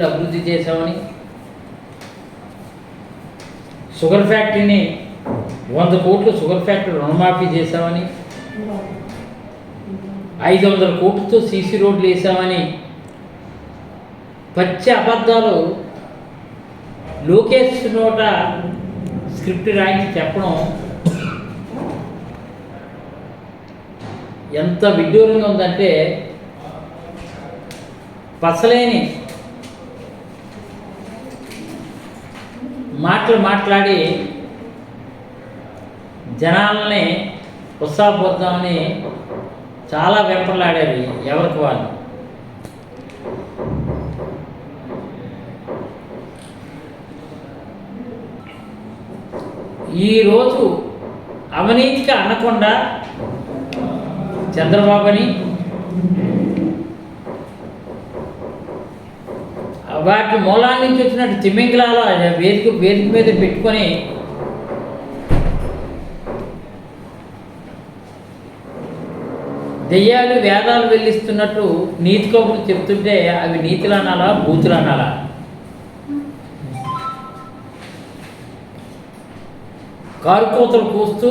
కోట్లు అభివృద్ధి చేశామని. షుగర్ ఫ్యాక్టరీని వంద కోట్లు షుగర్ ఫ్యాక్టరీ రుణమాఫీ చేశామని. ఐదు వందల కోట్లతో సీసీ రోడ్లు వేసామని పచ్చి అబద్ధాలు లోకేష్ నోట స్క్రిప్ట్ రాయించి చెప్పడం ఎంత విడ్డూరంగా ఉందంటే పసలేని మాటలు మాట్లాడి జనాలని ఉత్సాహపడదామని చాలా వెంపర్లాడారు ఎవరికి వాళ్ళు. ఈరోజు అవినీతికి అనకుండా చంద్రబాబుని వాటి మూలాల నుంచి వచ్చినట్టు తిమింగలాలు వేదిక వేదిక మీద పెట్టుకొని దెయ్యాలు వేదాలు వెళ్ళిస్తున్నట్టు నీతి కబుర్లు చెప్తుంటే అవి నీతులు అనాలా బూతులు అనాలా కారుకోతలు కూస్తూ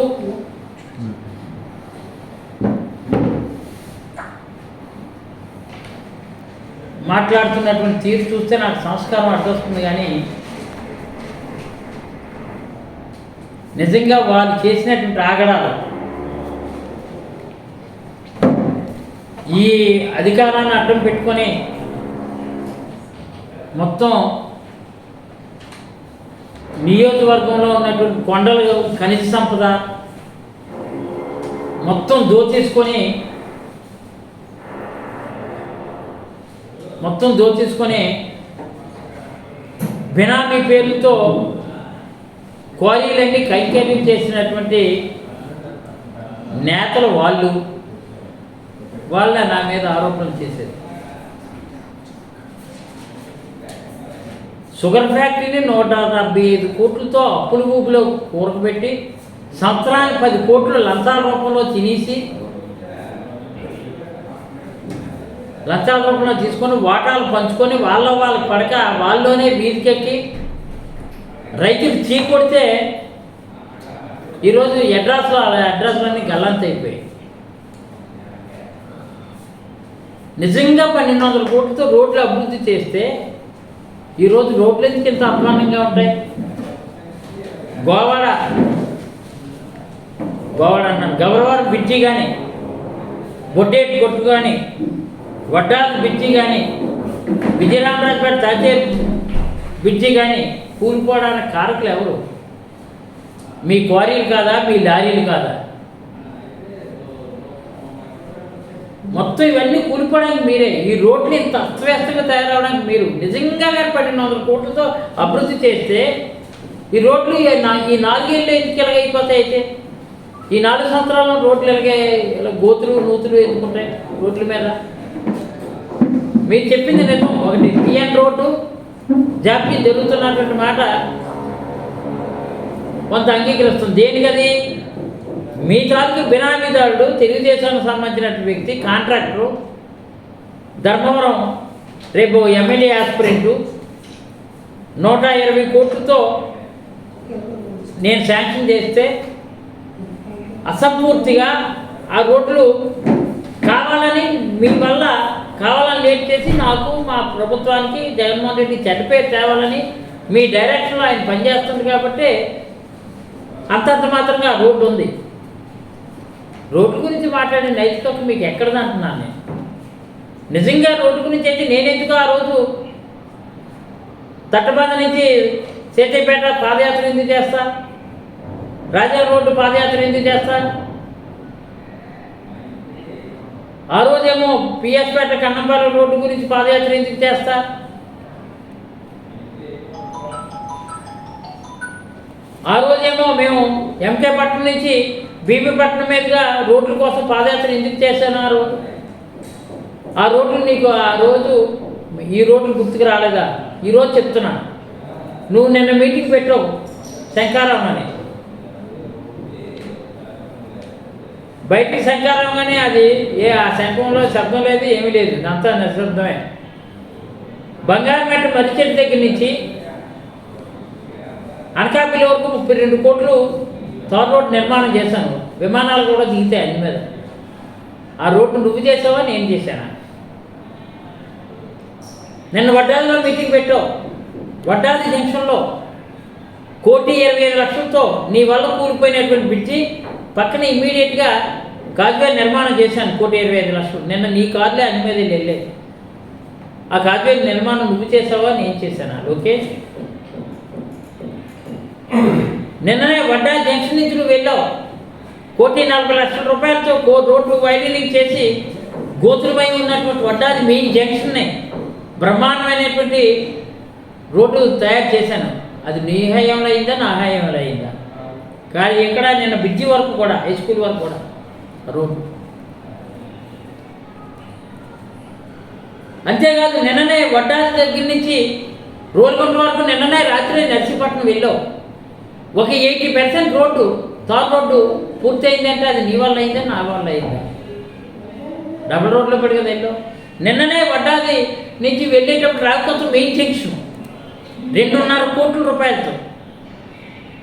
మాట్లాడుతున్నటువంటి తీరు చూస్తే నాకు సంస్కారం అడ్డొస్తుంది కానీ నిజంగా వాళ్ళు చేసినటువంటి ఆగడాలు ఈ అధికారాన్ని అడ్డం పెట్టుకొని మొత్తం నియోజకవర్గంలో ఉన్నటువంటి కొండలు ఖనిజ సంపద మొత్తం దోచేసుకొని మొత్తం దోచేసుకొని బినామీ పేర్లతో క్వారీలన్నీ కైకర్యం చేసినటువంటి నేతలు వాళ్ళు వాళ్ళ నా మీద ఆరోపణలు చేసేది. షుగర్ ఫ్యాక్టరీని నూట డెబ్బై ఐదు కోట్లతో అప్పుల ఊపిలో కూరకబెట్టి సంవత్సరానికి పది కోట్లు లంచాల రూపంలో తినేసి లంచాల రూపంలో తీసుకొని వాటాలు పంచుకొని వాళ్ళ వాళ్ళకి పడక వాళ్ళలోనే వీధికెక్కి రైతులు చీకొడితే ఈరోజు అడ్రస్లో అడ్రస్లన్నీ గల్లంత అయిపోయాయి. నిజంగా పన్నెండు వందల కోట్లతో రోడ్లు అభివృద్ధి చేస్తే ఈరోజు రోడ్లు ఎందుకు ఇంత అధ్వానంగా ఉంటాయి? గోవాడ గోవాడ అన్నాను. గౌరవారం బిడ్జి కానీ బొడ్డేటి కొట్టు కానీ వడ్డాకు బిచ్చి కానీ విజయరామరాజుపేట తాచే బిచ్చి కానీ కూలిపోవడానికి కారకులు ఎవరు? మీ క్వారీలు కాదా మీ లారీలు కాదా? మొత్తం ఇవన్నీ కూలిపోవడానికి మీరే. ఈ రోడ్లు ఇంత అస్తవ్యస్తంగా తయారవడానికి మీరు నిజంగా ఏర్పడిన వందల కోట్లతో అభివృద్ధి చేస్తే ఈ రోడ్లు ఈ ఈ నాలుగేళ్ళు ఎందుకు ఎలాగైపోతాయి అయితే? ఈ నాలుగు సంవత్సరాల్లో రోడ్లు ఎలాగే ఇలా గోతులు నూతులు ఎందుకుంటాయి రోడ్ల మీద? మీరు చెప్పింది నేను ఒకటి పిఎన్ రోడ్డు జాప్యం జరుగుతున్నటువంటి మాట కొంత అంగీకరిస్తుంది. దేనికది మీ తాలూకు బినామీదారుడు తెలుగుదేశానికి సంబంధించినటువంటి వ్యక్తి కాంట్రాక్టరు ధర్మవరం రేపు ఎమ్మెల్యే ఆస్పిరెంటు నూట ఇరవై కోట్లతో నేను శాంక్షన్ చేస్తే అసంపూర్తిగా ఆ రోడ్లు కావాలని మీ వల్ల కావాలని లేట్ చేసి నాకు మా ప్రభుత్వానికి జగన్మోహన్ రెడ్డి చెడ్డపేరు తేవాలని మీ డైరెక్షన్లో ఆయన పనిచేస్తుంది కాబట్టి అంతంత మాత్రంగా రోడ్డు ఉంది. రోడ్డు గురించి మాట్లాడే నైతికత మీకు ఎక్కడది అంటున్నాను నేను. నిజంగా రోడ్డు గురించి అయితే నేనెందుకు ఆ రోజు తట్టబంద నుంచి సేతేపేట పాదయాత్ర ఎందుకు చేస్తా? రాజా రోడ్డు పాదయాత్ర ఎందుకు చేస్తా? ఆ రోజేమో పిఎస్పేట కన్నంపాలెం రోడ్డు గురించి పాదయాత్ర ఎందుకు చేస్తా? ఆ రోజేమో మేము ఎంకే పట్నం నుంచి బీబీపట్నం మీదుగా రోడ్ల కోసం పాదయాత్ర ఎందుకు చేశాను ఆ రోజు? ఆ రోడ్లు నీకు ఆ రోజు ఈ రోడ్లు గుర్తుకు రాలేదా? ఈరోజు చెప్తున్నా. నువ్వు నిన్న మీటింగ్ పెట్టావు శంకారామని అని బయటికి సంచారంగానే కానీ అది ఏ ఆ శంఖంలో శబ్దం లేదు ఏమీ లేదు. అంతా నిశ్శబ్దమే. బంగారమెట్ట మరిచెట్టు దగ్గర నుంచి అనకాపల్లి వరకు ముప్పై రెండు కోట్లు తార్ రోడ్ నిర్మాణం చేశాను. విమానాలు కూడా దిగుతాయి అన్ని మీద. ఆ రోడ్డు నువ్వు చేసావా నేను చేశానా? నిన్న వడ్డాలలో మీటింగ్ పెట్టావు. వడ్డాది జంక్షన్లో కోటి ఇరవై ఐదు లక్షలతో నీ వల్ల కూలిపోయినటువంటి బ్రిడ్జి పక్కన ఇమ్మీడియట్గా కాజ్వే నిర్మాణం చేశాను కోటి ఇరవై ఐదు లక్షలు. నిన్న నీ కార్లే అన్ని మీద వెళ్ళేది. ఆ కాజ్వే నిర్మాణం నువ్వు చేసావా నేను చేశాను? ఓకే నిన్ననే వడ్డా జంక్షన్ నుంచి నువ్వు వెళ్ళావు. కోటి నలభై లక్షల రూపాయలతో కో రోడ్డు వైడనింగ్ చేసి గోతులపై ఉన్నటువంటి వడ్డాది మెయిన్ జంక్షన్నే బ్రహ్మాండమైనటువంటి రోడ్డు తయారు చేశాను. అది నీ హయాంలో అయిందా నా హయాంలో అయిందా? కానీ ఇక్కడ నిన్న బ్రిడ్జి వరకు కూడా హై స్కూల్ వరకు కూడా. రోడ్డు అంతేకాదు నిన్ననే వడ్డాది దగ్గర నుంచి రోల్కొండ వరకు నిన్ననే రాత్రి నర్సీపట్నం వెళ్ళావు ఒక eighty percent road tar road పూర్తయిందంటే అది నీ వల్ల అయిందా నా వల్ల అయిందా? డబుల్ రోడ్లో పడి కదా వెళ్ళావు నిన్ననే వడ్డాది నుంచి వెళ్ళేటప్పుడు రాకపోతే మెయిన్ జంక్షన్ రెండున్నర కోట్ల రూపాయలతో.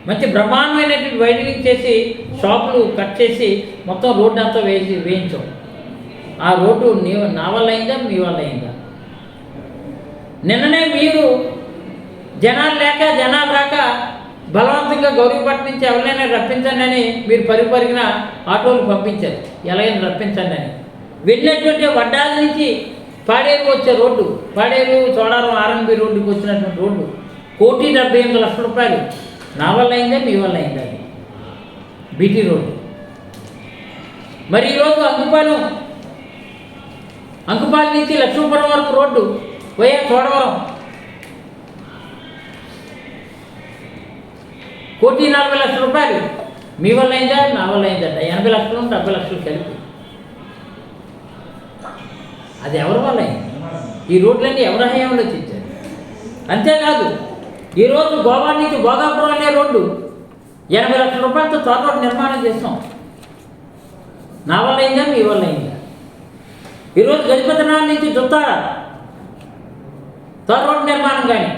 మంచి బ్రహ్మాండమైనటువంటి వైడనింగ్ చేసి షాపులు కట్ చేసి మొత్తం రోడ్డు అంతా వేసి వేయించాం. ఆ రోడ్డు నీ నా వల్ల అయిందా మీ వల్ల అయిందా? నిన్ననే మీరు జనాలు లేక జనాలు రాక బలవంతంగా గౌరీపట్నం నుంచి ఎవరైనా రప్పించండి అని మీరు పరుగు పరుగున ఆటోలు పంపించారు. ఎలాగైనా రప్పించండి అని. వెళ్ళినటువంటి వడ్డాల నుంచి పాడేరు వచ్చే రోడ్డు పాడేరు చోడారం ఆర్ఎన్బి రోడ్డుకి వచ్చినటువంటి రోడ్డు కోటి డెబ్బై ఎనిమిది లక్షల రూపాయలు. నా వల్ల అయిందా మీ వల్ల అయిందా అది? బీటీ రోడ్డు మరి ఈరోజు అంకుపాలెం అంకుపాలెం నుంచి లక్ష్మీపురం వరకు రోడ్డు పోయే చోడవరం. కోటి నలభై లక్షల రూపాయలు. మీ వల్ల అయిందా నా వల్ల అయిందట ఎనభై లక్షలు డెబ్బై లక్షలు కలిపి. అది ఎవరి వల్ల అయింది? ఈ రోడ్లన్నీ ఎవరి హయాంలో తెచ్చారు? అంతేకాదు ఈరోజు గోవా నుంచి భోగాపురం అనే రోడ్డు ఎనభై లక్షల రూపాయలతో తార్ రోడ్డు నిర్మాణం చేస్తాం నా వల్ల అయిందా? మీ వల్ల అయిందా? ఈరోజు గజపతినగర్ నుంచి దుత్తార తార్ రోడ్డు నిర్మాణం కానీ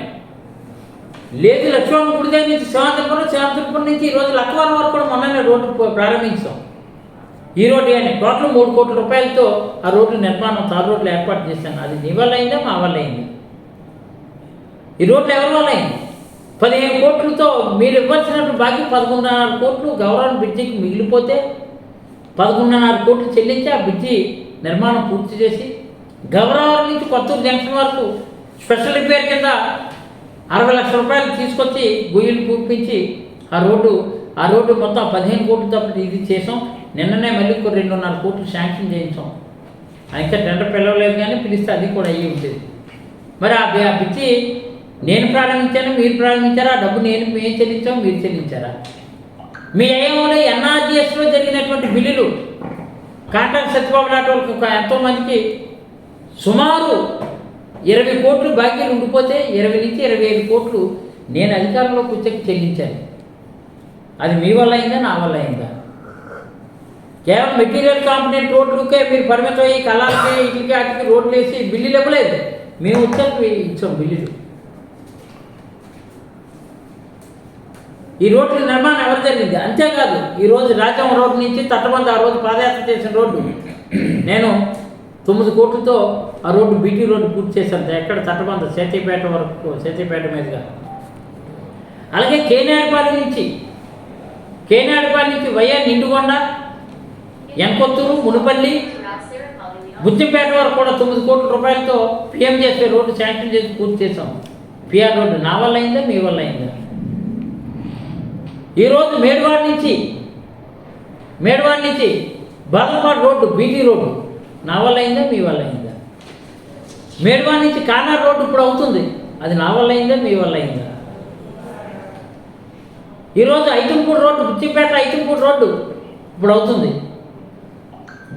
లేదు లక్ష్మణ గుడి దగ్గర నుంచి శివాంతపురం శివాంతపురం నుంచి ఈరోజు లక్వారం వరకు కూడా మొన్ననే రోడ్డు ప్రారంభించాం. ఈ రోడ్డు కానీ టోటల్ మూడు కోట్ల రూపాయలతో ఆ రోడ్డు నిర్మాణం తారు రోడ్లు ఏర్పాటు చేశాను. అది నీ వల్ల అయిందా? మా వల్ల అయింది. ఈ రోడ్లు ఎవరి వల్ల అయింది? పదిహేను కోట్లతో మీరు ఇవ్వాల్సినట్టు బాకీ పదకొండున్నర కోట్లు గౌరవ బ్రిడ్జికి మిగిలిపోతే పదకొండున్నర కోట్లు చెల్లించి ఆ బ్రిడ్జి నిర్మాణం పూర్తి చేసి గౌరవం నుంచి కొత్తూరు జంక్షన్ వరకు స్పెషల్ రిపేర్ కింద అరవై లక్షల రూపాయలు తీసుకొచ్చి గుయ్యలు పూర్పించి ఆ రోడ్డు ఆ రోడ్డు మొత్తం పదిహేను కోట్లు తప్ప ఇది చేసాం. నిన్ననే మళ్ళీ ఇంకో రెండున్నర కోట్లు శాంక్షన్ చేయించాం. అయితే టెండర్ పిలవలేదు కానీ పిలిస్తే అది కూడా అయ్యి ఉంటుంది మరి ఆ ఆ పిచ్చి నేను ప్రారంభించాను మీరు ప్రారంభించారా? డబ్బు నేను మేము చెల్లించాం మీరు చెల్లించారా? మీ ఏమోనే ఎన్ఆర్జిఎస్లో జరిగినటువంటి బిల్లులు కాంట్రాక్ట్ సత్యబాబు లాంటి వాళ్ళకి ఒక ఎంతోమందికి సుమారు ఇరవై కోట్లు బాకీలు ఉండిపోతే ఇరవై నుంచి ఇరవై ఐదు కోట్లు నేను అధికారంలో కూర్చొని చెల్లించాను. అది మీ వల్ల అయిందా నా వల్ల అయిందా? కేవలం మెటీరియల్ కాంపిటెంట్ రోడ్లకే మీరు పరిమితం అయ్యి కళాలకే ఇటుకే వాటికి రోడ్లు వేసి బిల్లులు ఇవ్వలేదు. మేము వచ్చాక ఇచ్చాం బిల్లులు. ఈ రోడ్ల నిర్మాణం ఎవరు జరిగింది? అంతేకాదు ఈ రోజు రాజ్యం రోడ్డు నుంచి తట్టబంద ఆ రోజు పాదయాత్ర చేసిన రోడ్డు. నేను తొమ్మిది కోట్లతో ఆ రోడ్డు బీటీ రోడ్డు పూర్తి చేశాను. ఎక్కడ తట్టబంద సేతిపేట వరకు సేతిపేట మీదుగా. అలాగే కేనాడిపాలెం నుంచి కేనాడిపాలెం నుంచి వైఆర్ నిండుగొండ ఎంకొత్తూరు మునుపల్లి బుద్ధిపేట వరకు కూడా తొమ్మిది కోట్ల రూపాయలతో పిఎం చేసే రోడ్డు శాంక్షన్ చేసి పూర్తి చేసాం పిఆర్ రోడ్డు నా వల్ల అయిందా? మీ వల్ల అయిందా? ఈరోజు మేడ్వాడ నుంచి మేడ్వాడ నుంచి బాలపాడు రోడ్డు బీటీ రోడ్డు. నా వల్ల అయిందా మీ వల్ల అయిందా? మేడ్వాడ నుంచి కానార్ రోడ్డు ఇప్పుడు అవుతుంది. అది నా వల్ల అయిందా మీ వల్ల అయిందా? ఈరోజు ఐతంపూడి రోడ్డు బుచ్చిపేట ఐతంపూడి రోడ్డు ఇప్పుడు అవుతుంది.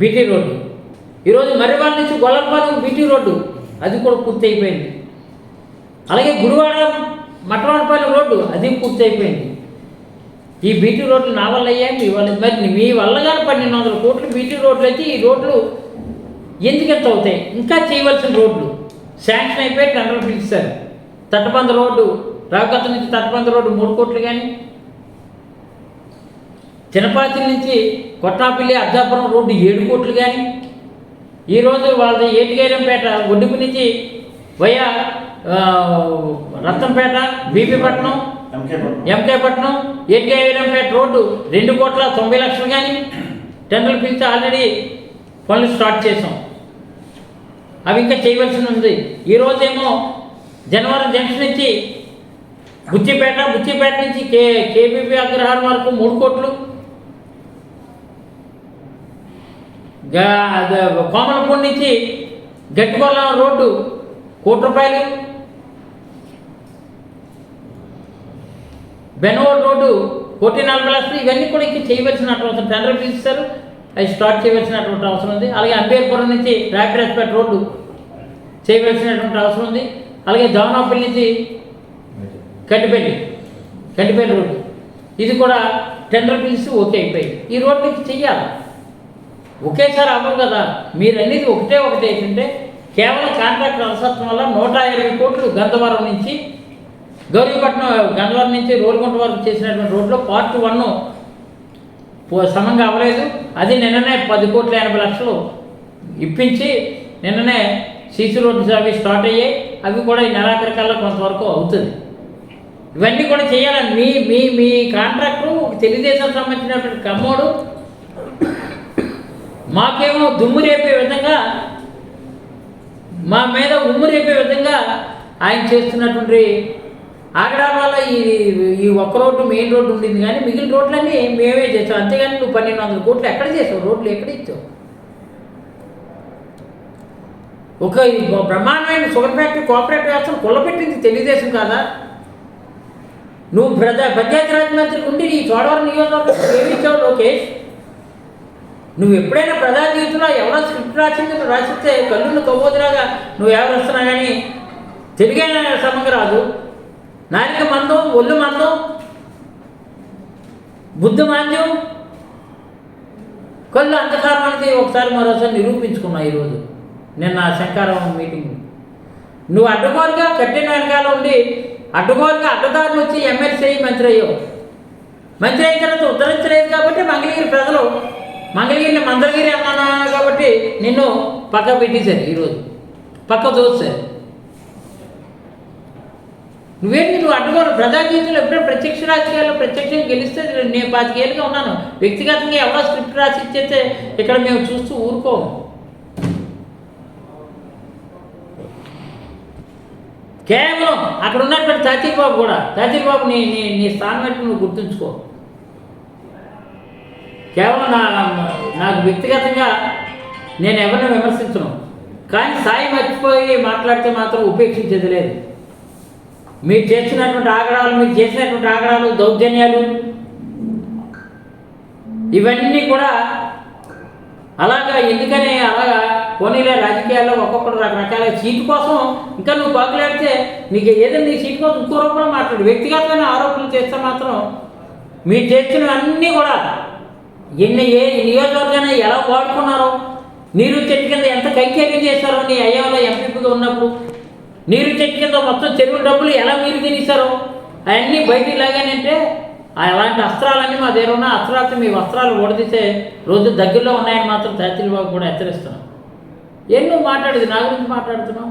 BT road. ఈరోజు మర్రివాడ నుంచి గొల్లపాలెం బీటీ రోడ్డు. అది కూడా పూర్తి అయిపోయింది అలాగే గుడివాడ మట్టవాడపాలెం రోడ్డు అది పూర్తి అయిపోయింది ఈ బీటీ రోడ్లు నా వల్ల అయ్యాయి మీ వల్ల మరి మీ వల్ల కానీ పన్నెండు వందల కోట్లు బీటీ రోడ్లు అయితే ఈ రోడ్లు ఎందుకు ఎంత అవుతాయి? ఇంకా చేయవలసిన రోడ్లు. శాంక్షన్ అయిపోయి టెండర్ పిలిచారు. తట్టబంద రోడ్డు రావుకత్త నుంచి తట్టబంద రోడ్డు మూడు కోట్లు కానీ చిన్నపాతి నుంచి కొట్టాపల్లి అర్ధాపురం రోడ్డు ఏడు కోట్లు కానీ ఈరోజు వాళ్ళది ఏటిగైరంపేట ఒడ్డుపు నుంచి వయా రత్నంపేట బీపీపట్నం ఎంకేపట్నం ఏటిగైరంపేట రోడ్డు రెండు కోట్ల తొంభై లక్షలు కానీ టెండర్లు పిలిచి ఆల్రెడీ పనులు స్టార్ట్ చేసాం అవి ఇంకా చేయవలసి ఉంది. ఈరోజేమో జనవరి జంక్షన్ నుంచి బుచ్చిపేట బుచ్చిపేట నుంచి కే కేబీపీ అగ్రహారం వరకు మూడు కోట్లు. కోమలపూడి నుంచి గట్టికొల్లం రోడ్డు కోటి రూపాయలు. బెనోడ్ రోడ్డు కోటి నాలుగు లక్షలు ఇవన్నీ కూడా ఇంకా చేయవలసినటువంటి అవసరం టెండర్ పిలుస్తారు అవి స్టార్ట్ చేయవలసినటువంటి అవసరం ఉంది. అలాగే అంబేద్పురం నుంచి రాపిరాజ్పేట రోడ్డు చేయవలసినటువంటి అవసరం ఉంది. అలాగే దవనాపల్లి నుంచి కంటిపల్లి కంటిపల్లి రోడ్డు. ఇది కూడా టెండర్ పిలిచి ఓకే అయిపోయింది. ఈ రోడ్డు నుంచి చెయ్యాలి. ఒకేసారి అవ్వదు కదా. మీరు అనేది ఒకటే ఒకటి ఏంటంటే కేవలం కాంట్రాక్ట్ అలసత్వం వల్ల నూట ఇరవై కోట్లు గంధవరం నుంచి గౌరీపట్నం గంగవరం నుంచి రోల్గుంట వరకు చేసినటువంటి రోడ్లో పార్ట్ వన్ సమంగా అవ్వలేదు. అది నిన్ననే పది కోట్ల ఎనభై లక్షలు ఇప్పించి నిన్ననే సీసీ రోడ్డు అవి స్టార్ట్ అయ్యాయి. అవి కూడా ఈ నెలాఖరికల్లా కొంతవరకు అవుతుంది. ఇవన్నీ కూడా చేయాలని మీ మీ మీ కాంట్రాక్టు తెలుగుదేశం సంబంధించినటువంటి కమ్మోడు మాకేమో దుమ్ము రేపే విధంగా మా మీద ఉమ్ము రేపే విధంగా ఆయన చేస్తున్నటువంటి ఆగడాల వల్ల ఈ ఈ ఒక్క రోడ్డు మెయిన్ రోడ్డు ఉండింది కానీ మిగిలిన రోడ్లన్నీ మేమే చేసాం. అంతేగాని నువ్వు పన్నెండు వందల కోట్లు ఎక్కడ చేసావు? రోడ్లు ఎక్కడ ఇచ్చావు? ఒక ఈ బ్రహ్మాండమైన షుగర్ ఫ్యాక్టరీ కోఆపరేటివ్ వ్యవస్థను కుల్లపెట్టింది తెలుగుదేశం కాదా? నువ్వు ప్రజా పంచాయతీరాజ్ మంత్రి ఉండి ఈ చోడవరం నియోజకవర్గం ఏమి ఇచ్చావు లోకేష్? నువ్వు ఎప్పుడైనా ప్రజా జీవితంలో ఎవరో స్క్రిప్ట్ రాసింది రాసిస్తే కళ్ళును కవ్వోదులాగా నువ్వు ఎవరు వస్తున్నా కానీ తెలుగైన సమంగా రాదు నాలిక మందం ఒళ్ళు మందం బుద్ధి మాంద్యం. కళ్ళు అంధకారం అనేది ఒకసారి మరోసారి నిరూపించుకున్నా ఈరోజు. నిన్న శంకారం మీటింగ్. నువ్వు అడ్డగోలుగా కట్టిన వెనకాల ఉండి అడ్డగోలుగా అడ్డదారులు వచ్చి ఎమ్మెల్సీ అయ్యి మంత్రి అయ్యావు. మంత్రి అయిన తర్వాత ఉత్తరించలేదు కాబట్టి మంగళగిరి ప్రజలు మంగళగిరిని మందలగిరి అన్నాను కాబట్టి నిన్ను పక్క పెట్టేశారు ఈరోజు. పక్క దోశారు నువ్వేంటి నువ్వు అడ్డుకోను? ప్రజా జీవితంలో ఎప్పుడైనా ప్రత్యక్ష రాజకీయాల్లో ప్రత్యక్షంగా గెలిస్తే నేను పాతికేళ్ళుగా ఉన్నాను. వ్యక్తిగతంగా ఎవరో స్క్రిప్ట్ రాసి ఇచ్చేస్తే ఇక్కడ మేము చూస్తూ ఊరుకోము. కేవలం అక్కడ ఉన్నటువంటి తాతీర్ బాబు కూడా తాతీర్ బాబు నీ నీ నీ స్థానం ఏంటో నువ్వు గుర్తుంచుకో. కేవలం నా నాకు వ్యక్తిగతంగా నేను ఎవరిని విమర్శించను. కానీ సాయి మర్చిపోయి మాట్లాడితే మాత్రం ఉపేక్షించేది లేదు. మీరు చేస్తున్నటువంటి ఆగడాలు మీరు చేసినటువంటి ఆగడాలు దౌర్జన్యాలు ఇవన్నీ కూడా అలాగా ఎందుకని అలాగా పోనీలే రాజకీయాల్లో ఒక్కొక్కటి రకరకాల సీటు కోసం ఇంకా నువ్వు పాకులాడితే నీకు ఏదైనా నీ సీటు కోసం ఇంకో రూపంలో మాట్లాడు. వ్యక్తిగతమైన ఆరోపణలు చేస్తే మాత్రం మీరు చేస్తున్నవన్నీ కూడా ఎన్ని ఏ నియోజకవర్గాన్ని ఎలా వాడుకున్నారో నీరు చెట్టు కింద ఎంత కైకేర్యం చేశారో నీ అయ్యాలో ఎంపీగా ఉన్నప్పుడు నీరు చెట్టు కింద మొత్తం చెరువు డబ్బులు ఎలా మీరు తినేశారు అవన్నీ బయటికి లాగానంటే అలాంటి అస్త్రాలన్నీ మా దగ్గర ఉన్న అస్త్రాలతో మీ వస్త్రాలు ఓడదీసే రోజు దగ్గరలో ఉన్నాయని మాత్రం తహసీల్ బాబు కూడా హెచ్చరిస్తున్నాం ఎన్నో మాట్లాడేది నా గురించి మాట్లాడుతున్నాం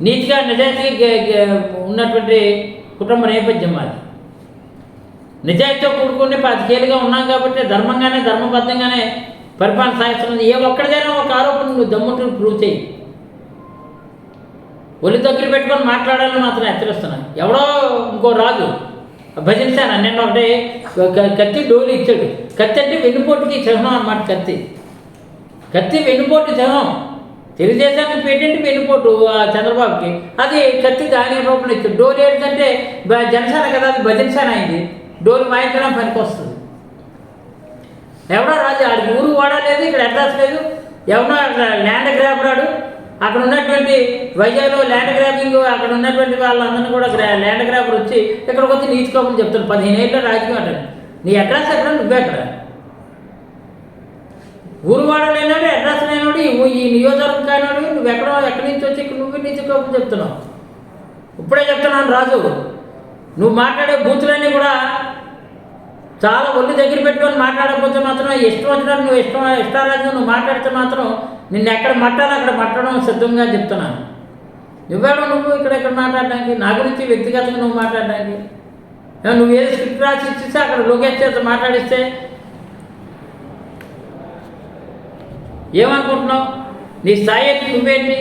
నీతిగా నిజాయితీ ఉన్నటువంటి కుటుంబ నేపథ్యం అది నిజాయితీతో కూడుకుని పాతికేళ్ళుగా ఉన్నాం కాబట్టి ధర్మంగానే ధర్మబద్ధంగానే పరిపాలన సాగిస్తున్నది. ఏ ఒక్కడిదైనా ఒక ఆరోపణ నువ్వు దమ్ముంటూ ప్రూవ్ చేయి ఒళ్ళు దగ్గర పెట్టుకొని మాట్లాడాలని మాత్రం హెచ్చరిస్తున్నాను ఎవడో ఇంకో రాజు భజించాను నిన్న ఒకటి కత్తి డోలు ఇచ్చాడు. కత్తి అంటే వెన్నుపోటుకి చిహ్నం అన్నమాట కత్తి. కత్తి వెన్నుపోటు చిహ్నం. తెలుగుదేశానికి పేటెంట్ వెన్నుపోటు ఆ చంద్రబాబుకి. అది కత్తి దాని రూపంలో ఇచ్చాడు. డోలు ఏంటంటే బ- జనసేన కదా అది భజనసేన అయింది. డోలు వాయించడం పనికి వస్తుంది ఎవడో రాజు ఆడికి ఊరు వాడలేదు ఇక్కడ అడ్రస్ లేదు. ఎవడో అక్కడ ల్యాండ్ గ్రాబరాడు అక్కడ ఉన్నటువంటి వైజాగ్లో ల్యాండ్ గ్రాబింగ్ అక్కడ ఉన్నటువంటి వాళ్ళందరినీ కూడా ల్యాండ్ గ్రాబర్ వచ్చి ఇక్కడికి వచ్చి నీచుకోమని చెప్తాడు. పదిహేను ఏళ్ళలో రాజకీయం అంటాడు నీ అడ్రస్ ఎక్కడ? నువ్వే అక్కడ. ఊరువాడ లేనాడు అడ్రస్ లేనాడు ఈ ఈ నియోజకవర్గం కానివాడు నువ్వు ఎక్కడో ఎక్కడి నుంచి వచ్చి ఇక్కడ నువ్వు నీచుకోమని చెప్తున్నావు. ఇప్పుడే చెప్తున్నాను రాజు. నువ్వు మాట్లాడే బూతులన్నీ కూడా చాలా ఒళ్ళు దగ్గర పెట్టుకొని మాట్లాడకపోతే మాత్రం ఇష్టం వచ్చినట్టు నువ్వు ఇష్టం ఇష్టారాజ్యం నువ్వు మాట్లాడితే మాత్రం నిన్ను ఎక్కడ మట్టాలో అక్కడ మట్టడం సిద్ధంగా చెప్తున్నాను. నువ్వేమో నువ్వు ఇక్కడ ఇక్కడ మాట్లాడడానికి నా గురించి వ్యక్తిగతంగా నువ్వు మాట్లాడడానికి. నువ్వు ఏదో స్క్రిప్ట్ రాసి ఇచ్చిస్తే అక్కడ లోకేష్ చేత మాట్లాడిస్తే ఏమనుకుంటున్నావు? నీ స్థాయి నువ్వేంటి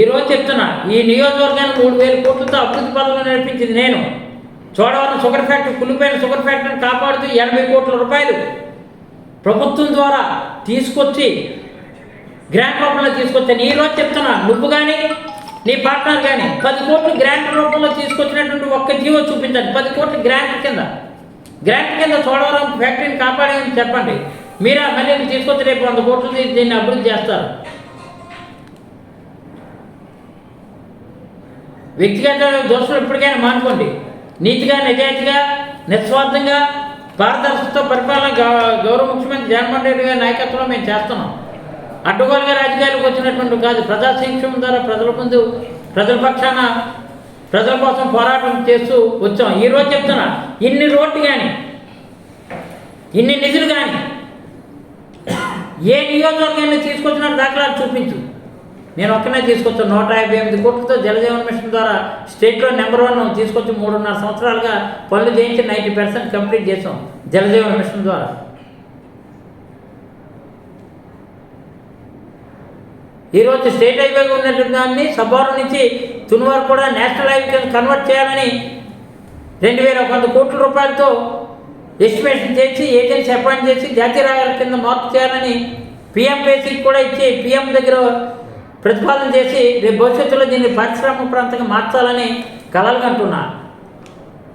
ఈరోజు చెప్తున్నా ఈ నియోజకవర్గాన్ని మూడు వేల కోట్లతో అభివృద్ధి పథకం నడిపించింది నేను. చోడవరం షుగర్ ఫ్యాక్టరీ కుళ్ళిపోయిన షుగర్ ఫ్యాక్టరీని కాపాడుతూ ఎనభై కోట్ల రూపాయలు ప్రభుత్వం ద్వారా తీసుకొచ్చి గ్రాంట్ రూపంలో తీసుకొచ్చాను. ఈరోజు చెప్తున్నా నువ్వు కానీ నీ పార్ట్నర్ కానీ పది కోట్లు గ్రాంట్ రూపంలో తీసుకొచ్చినటువంటి ఒక్క జీవో చూపించండి. పది కోట్లు గ్రాంట్ కింద. గ్రాంట్ కింద చోడవరం ఫ్యాక్టరీని కాపాడేమని చెప్పండి. మీరా మళ్ళీ తీసుకొచ్చి రేపు వంద కోట్లు దీన్ని అభివృద్ధి చేస్తారు. వ్యక్తిగత దోషులు ఎప్పటికైనా మానుకోండి. నీతిగా నిజాయితీగా నిస్వార్థంగా పారదర్శకతో పరిపాలన గౌరవ ముఖ్యమంత్రి జగన్మోహన్ రెడ్డి గారి నాయకత్వంలో మేము చేస్తున్నాం. అడ్డుగోలుగా రాజకీయాలకు వచ్చినటువంటి కాదు ప్రజా సంక్షేమం ద్వారా ప్రజల ముందు ప్రజల పక్షాన ప్రజల కోసం పోరాటం చేస్తూ వచ్చాం. ఈరోజు చెప్తున్నా ఇన్ని రోడ్లు కానీ ఇన్ని నిధులు కానీ ఏ నియోజకవర్గాన్ని తీసుకొచ్చిన దాఖలాలు చూపించు. నేను ఒక్కనే తీసుకొచ్చాను నూట యాభై ఎనిమిది కోట్లతో జలజీవన్ మిషన్ ద్వారా స్టేట్లో నెంబర్ వన్ తీసుకొచ్చి మూడున్నర సంవత్సరాలుగా పనులు చేయించి నైంటీ పర్సెంట్ కంప్లీట్ చేసాం జలజీవన్ మిషన్ ద్వారా. ఈరోజు స్టేట్ హైవే ఉన్నటువంటి దాన్ని సబ్బవరం నుంచి తుని వరకు కూడా నేషనల్ హైవే కింద కన్వర్ట్ చేయాలని రెండు వేల వంద కోట్ల రూపాయలతో ఎస్టిమేషన్ చేసి ఏజెన్సీ అపాయింట్ చేసి జాతీయ రహదారుల కింద మార్పు చేయాలని పిఎంపేసీకి కూడా ఇచ్చి పిఎం దగ్గర ప్రతిపాదన చేసి రేపు భవిష్యత్తులో దీన్ని పారిశ్రామిక ప్రాంతంగా మార్చాలని కలలు కంటున్నా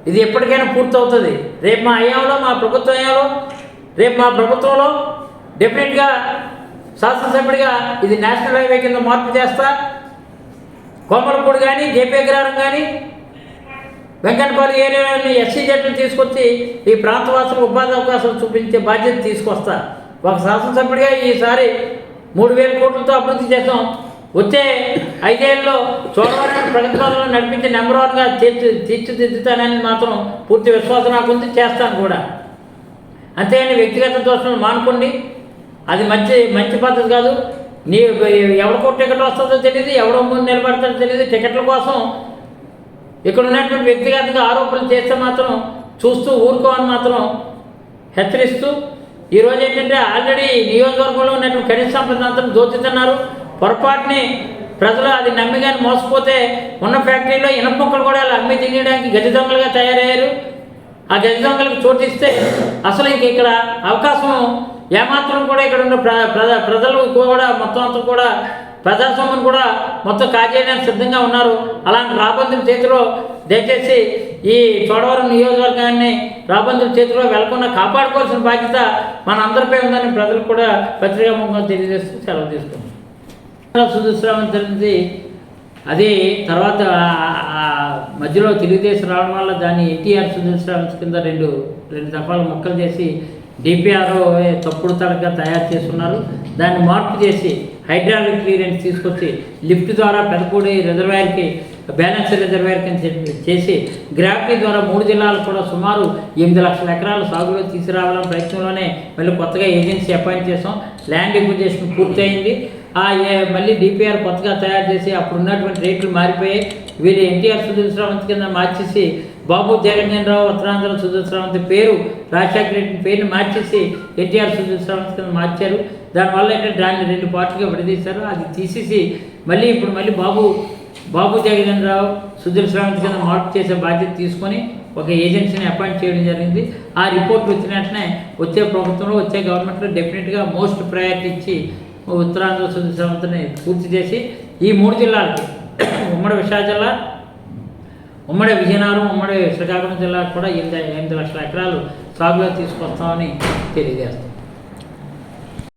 ఇది ఎప్పటికైనా పూర్తవుతుంది. రేపు మా అయ్యాంలో మా ప్రభుత్వ అయ్యాంలో రేపు మా ప్రభుత్వంలో డెఫినెట్గా శాసనసభ్యుడిగా ఇది నేషనల్ హైవే కింద మార్పు చేస్తా. కోమలపూడి కానీ జేపీ అగ్రహారం కానీ వెంకటపల్లి ఏరియాలోని ఎస్సీ జట్లు తీసుకొచ్చి ఈ ప్రాంతవాసులకు ఉపాధి అవకాశం చూపించే బాధ్యత తీసుకొస్తా. ఒక శాసనసభ్యుడిగా ఈసారి మూడు వేల కోట్లతో అభివృద్ధి చేసాం వచ్చే ఐదేళ్ళలో చోడవరం ప్రగతిపదంలో నడిపించే నెంబర్ వన్గా తీర్చి తీర్చిదిద్దుతానని మాత్రం పూర్తి విశ్వాసం నాకు ఉంది చేస్తాను కూడా. అంతేగాని వ్యక్తిగత దోషం మానుకోండి. అది మంచి మంచి పద్ధతి కాదు. నీ ఎవరికో టికెట్ వస్తుందో తెలియదు ఎవడో ముందు నిలబడతాడో తెలియదు టికెట్ల కోసం ఇక్కడ ఉన్నటువంటి వ్యక్తిగతంగా ఆరోపణలు చేస్తే మాత్రం చూస్తూ ఊరుకోవని మాత్రం హెచ్చరిస్తూ ఈరోజు ఏంటంటే ఆల్రెడీ నియోజకవర్గంలో ఉన్నటువంటి కనీస సంపద మాత్రం దోచుతున్నారు. పొరపాటుని ప్రజలు అది నమ్మి కానీ మోసపోతే ఉన్న ఫ్యాక్టరీలో ఇనపొక్కలు కూడా అలా అమ్మి తినేయడానికి గజ దొంగలుగా తయారయ్యారు. ఆ గజ దొంగలకు చోటిస్తే అసలు ఇంక ఇక్కడ అవకాశం ఏమాత్రం కూడా ఇక్కడ ఉన్న ప్ర ప్రజ ప్రజలు కూడా మొత్తం అంతా కూడా ప్రజాస్వామ్యం కూడా మొత్తం కాజేయడానికి సిద్ధంగా ఉన్నారు. అలాంటి రాబందుల చేతిలో దయచేసి ఈ చోడవరం నియోజకవర్గాన్ని రాబందుల చేతిలో వెళ్ళకుండా కాపాడుకోవాల్సిన బాధ్యత మన అందరిపై ఉందని ప్రజలు కూడా పత్రికా ముఖంగా తెలియజేస్తూ సెలవు తీసుకున్నాం సుధశ్రావంతి అది తర్వాత మధ్యలో తెలుగుదేశం రావడం వల్ల దాన్ని ఎన్టీఆర్ సుధశ్రావంతి కింద రెండు రెండు దఫాలు మొక్కలు చేసి డిపిఆర్ తప్పుడు తడగా తయారు చేస్తున్నారు దాన్ని మార్పు చేసి హైడ్రాలిక్ క్లియరెన్స్ తీసుకొచ్చి లిఫ్ట్ ద్వారా పెదపూడి రిజర్వాయర్కి బ్యాలెన్స్ రిజర్వాయర్ కింద చేసి గ్రావిటీ ద్వారా మూడు జిల్లాలకు కూడా సుమారు ఎనిమిది లక్షల ఎకరాలు సాగులో తీసుకురావాలని ప్రయత్నంలోనే మళ్ళీ కొత్తగా ఏజెన్సీ అపాయింట్ చేసాం. ల్యాండ్ ఎక్విజేషన్ పూర్తయింది. మళ్ళీ డిపిఆర్ కొత్తగా తయారు చేసి అప్పుడు ఉన్నటువంటి రేట్లు మారిపోయాయి వీళ్ళు ఎన్టీఆర్ సుధీర్ శ్రావంతి కింద మార్చేసి బాబు జగన్జనరావు ఉత్తరాంధ్ర సుధీర్ శ్రావంత్ పేరు రాజశేఖర రెడ్డి పేరుని మార్చేసి ఎన్టీఆర్ సుధీర్ కింద మార్చారు. దానివల్ల ఏంటంటే దాన్ని రెండు పార్టీలుగా విడదీశారు. అది తీసేసి మళ్ళీ ఇప్పుడు మళ్ళీ బాబు బాబు జగన్ రావు సుధీర్ శ్రావంత్ కింద మార్పు చేసే బాధ్యత తీసుకొని ఒక ఏజెన్సీని అపాయింట్ చేయడం జరిగింది. ఆ రిపోర్ట్ వచ్చిన వెంటనే వచ్చే ప్రభుత్వంలో వచ్చే గవర్నమెంట్లో డెఫినెట్గా మోస్ట్ ప్రయారిటీ ఇచ్చి ఉత్తరాంధ్ర సుధీర్ శ్రావంత్ని పూర్తి చేసి ఈ మూడు జిల్లాలకి ఉమ్మడి విశాఖ జిల్లా ఉమ్మడి విజయనగరం ఉమ్మడి శ్రీకాకుళం జిల్లాకు కూడా ఎనిమిది ఎనిమిది లక్షల ఎకరాలు సాగులో తీసుకొస్తామని తెలియజేస్తాం.